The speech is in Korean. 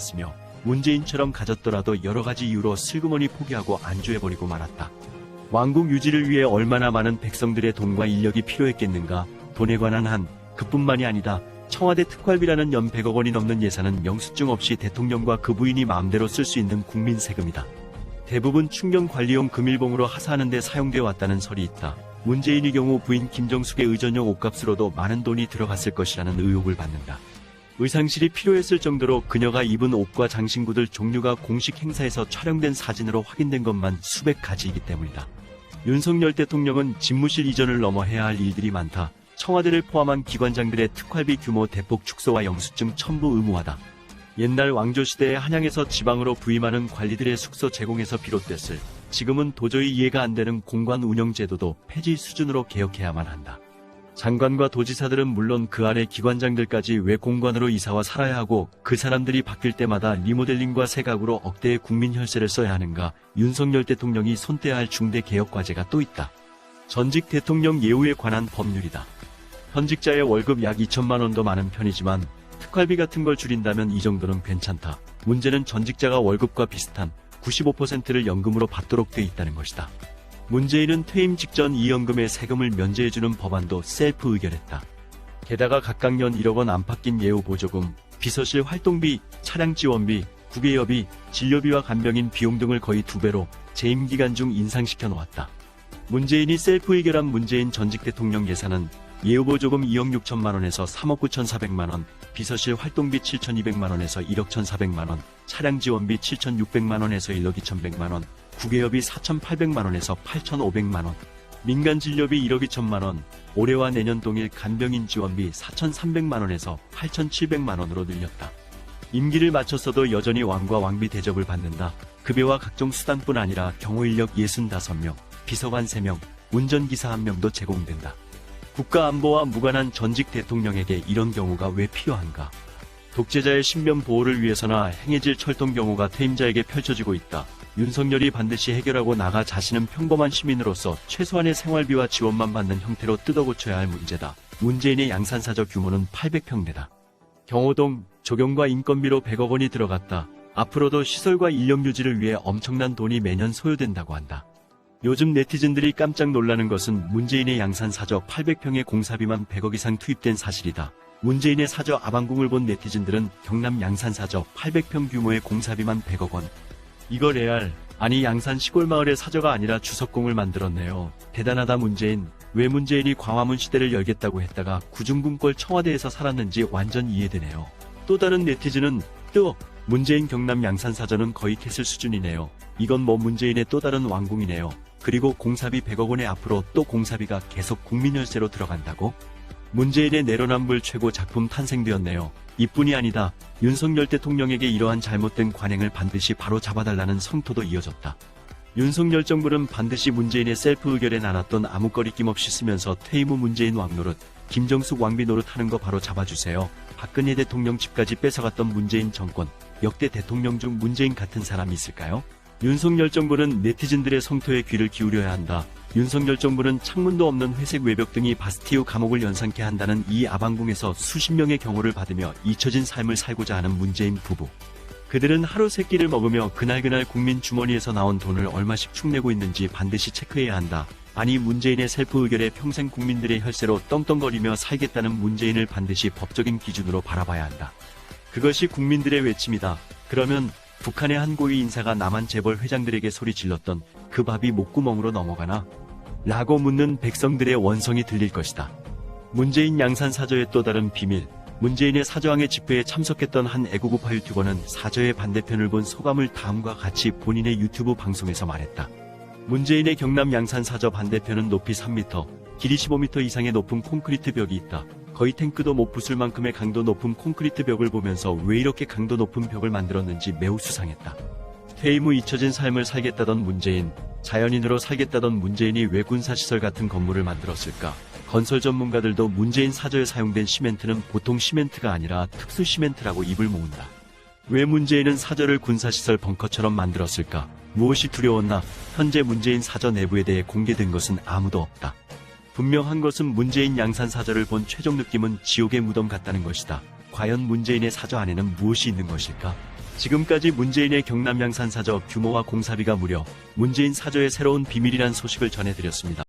했으며 문재인처럼 가졌더라도 여러 가지 이유로 슬그머니 포기하고 안주해버리고 말았다. 왕국 유지를 위해 얼마나 많은 백성들의 돈과 인력이 필요했겠는가 돈에 관한 한 그뿐만이 아니다. 청와대 특활비라는 연 100억 원이 넘는 예산은 영수증 없이 대통령과 그 부인이 마음대로 쓸 수 있는 국민 세금이다. 대부분 충경 관리용 금일봉으로 하사하는 데 사용되어 왔다는 설이 있다. 문재인의 경우 부인 김정숙의 의전용 옷값으로도 많은 돈이 들어갔을 것이라는 의혹을 받는다. 의상실이 필요했을 정도로 그녀가 입은 옷과 장신구들 종류가 공식 행사에서 촬영된 사진으로 확인된 것만 수백 가지이기 때문이다. 윤석열 대통령은 집무실 이전을 넘어 해야 할 일들이 많다. 청와대를 포함한 기관장들의 특활비 규모 대폭 축소와 영수증 첨부 의무화다. 옛날 왕조시대에 한양에서 지방으로 부임하는 관리들의 숙소 제공에서 비롯됐을 지금은 도저히 이해가 안 되는 공관 운영 제도도 폐지 수준으로 개혁해야만 한다. 장관과 도지사들은 물론 그 아래 기관장들까지 왜 공관으로 이사와 살아야 하고 그 사람들이 바뀔 때마다 리모델링과 세각으로 억대의 국민 혈세를 써야 하는가 윤석열 대통령이 손떼야 할 중대 개혁 과제가 또 있다. 전직 대통령 예우에 관한 법률이다. 현직자의 월급 약 2천만 원도 많은 편이지만 특활비 같은 걸 줄인다면 이 정도는 괜찮다. 문제는 전직자가 월급과 비슷한 95%를 연금으로 받도록 돼 있다는 것이다. 문재인은 퇴임 직전 이 연금의 세금을 면제해주는 법안도 셀프 의결했다. 게다가 각각 연 1억 원 안팎인 예우 보조금, 비서실 활동비, 차량 지원비, 국외여비, 진료비와 간병인 비용 등을 거의 두 배로 재임 기간 중 인상시켜 놓았다. 문재인이 셀프 의결한 문재인 전직 대통령 예산은 예우보조금 2억 6천만 원에서 3억 9천4백만 원, 비서실 활동비 7,200만 원에서 1억 1,400만 원, 차량 지원비 7,600만 원에서 1억 2,100만 원, 국외여비 4,800만 원에서 8,500만 원, 민간 진료비 1억 2천만 원, 올해와 내년 동일 간병인 지원비 4,300만 원에서 8,700만 원으로 늘렸다. 임기를 마쳤어도 여전히 왕과 왕비 대접을 받는다. 급여와 각종 수단뿐 아니라 경호 인력 65명, 비서관 3명, 운전기사 1명도 제공된다. 국가안보와 무관한 전직 대통령에게 이런 경우가 왜 필요한가? 독재자의 신변 보호를 위해서나 행해질 철통 경우가 퇴임자에게 펼쳐지고 있다. 윤석열이 반드시 해결하고 나가 자신은 평범한 시민으로서 최소한의 생활비와 지원만 받는 형태로 뜯어고쳐야 할 문제다. 문재인의 양산사적 규모는 800평대다. 경호동, 조경과 인건비로 100억 원이 들어갔다. 앞으로도 시설과 인력 유지를 위해 엄청난 돈이 매년 소요된다고 한다. 요즘 네티즌들이 깜짝 놀라는 것은 문재인의 양산 사저 800평의 공사비만 100억 이상 투입된 사실이다. 문재인의 사저 아방궁을 본 네티즌들은 경남 양산 사저 800평 규모의 공사비만 100억 원. 이거 레알, 아니 양산 시골 마을의 사저가 아니라 주석궁을 만들었네요. 대단하다 문재인. 왜 문재인이 광화문 시대를 열겠다고 했다가 구중궁골 청와대에서 살았는지 완전 이해되네요. 또 다른 네티즌은 또 문재인 경남 양산 사저는 거의 캐슬 수준이네요. 이건 뭐 문재인의 또 다른 왕궁이네요. 그리고 공사비 100억 원에 앞으로 또 공사비가 계속 국민 열세로 들어간다고? 문재인의 내로남불 최고 작품 탄생되었네요. 이뿐이 아니다. 윤석열 대통령에게 이러한 잘못된 관행을 반드시 바로 잡아달라는 성토도 이어졌다. 윤석열 정부는 반드시 문재인의 셀프 의결에 나눴던 아무 거리 낌 없이 쓰면서 퇴임 후 문재인 왕노릇, 김정숙 왕비 노릇 하는 거 바로 잡아주세요. 박근혜 대통령 집까지 뺏어갔던 문재인 정권, 역대 대통령 중 문재인 같은 사람이 있을까요? 윤석열 정부는 네티즌들의 성토에 귀를 기울여야 한다. 윤석열 정부는 창문도 없는 회색 외벽 등이 바스티유 감옥을 연상케 한다는 이 아방궁에서 수십 명의 경호를 받으며 잊혀진 삶을 살고자 하는 문재인 부부. 그들은 하루 세 끼를 먹으며 그날그날 국민 주머니에서 나온 돈을 얼마씩 축내고 있는지 반드시 체크해야 한다. 아니 문재인의 셀프 의결에 평생 국민들의 혈세로 떵떵거리며 살겠다는 문재인을 반드시 법적인 기준으로 바라봐야 한다. 그것이 국민들의 외침이다. 그러면 북한의 한 고위 인사가 남한 재벌 회장들에게 소리 질렀던 그 밥이 목구멍으로 넘어가나? 라고 묻는 백성들의 원성이 들릴 것이다. 문재인 양산 사저의 또 다른 비밀. 문재인의 사저항의 집회에 참석했던 한 애국우파 유튜버는 사저의 반대편을 본 소감을 다음과 같이 본인의 유튜브 방송에서 말했다. 문재인의 경남 양산 사저 반대편은 높이 3m, 길이 15m 이상의 높은 콘크리트 벽이 있다. 거의 탱크도 못 부술 만큼의 강도 높은 콘크리트 벽을 보면서 왜 이렇게 강도 높은 벽을 만들었는지 매우 수상했다. 퇴임 후 잊혀진 삶을 살겠다던 문재인, 자연인으로 살겠다던 문재인이 왜 군사시설 같은 건물을 만들었을까? 건설 전문가들도 문재인 사저에 사용된 시멘트는 보통 시멘트가 아니라 특수 시멘트라고 입을 모은다. 왜 문재인은 사저를 군사시설 벙커처럼 만들었을까? 무엇이 두려웠나? 현재 문재인 사저 내부에 대해 공개된 것은 아무도 없다. 분명한 것은 문재인 양산 사저를 본 최종 느낌은 지옥의 무덤 같다는 것이다. 과연 문재인의 사저 안에는 무엇이 있는 것일까? 지금까지 문재인의 경남 양산 사저 규모와 공사비가 무려 문재인 사저의 새로운 비밀이란 소식을 전해드렸습니다.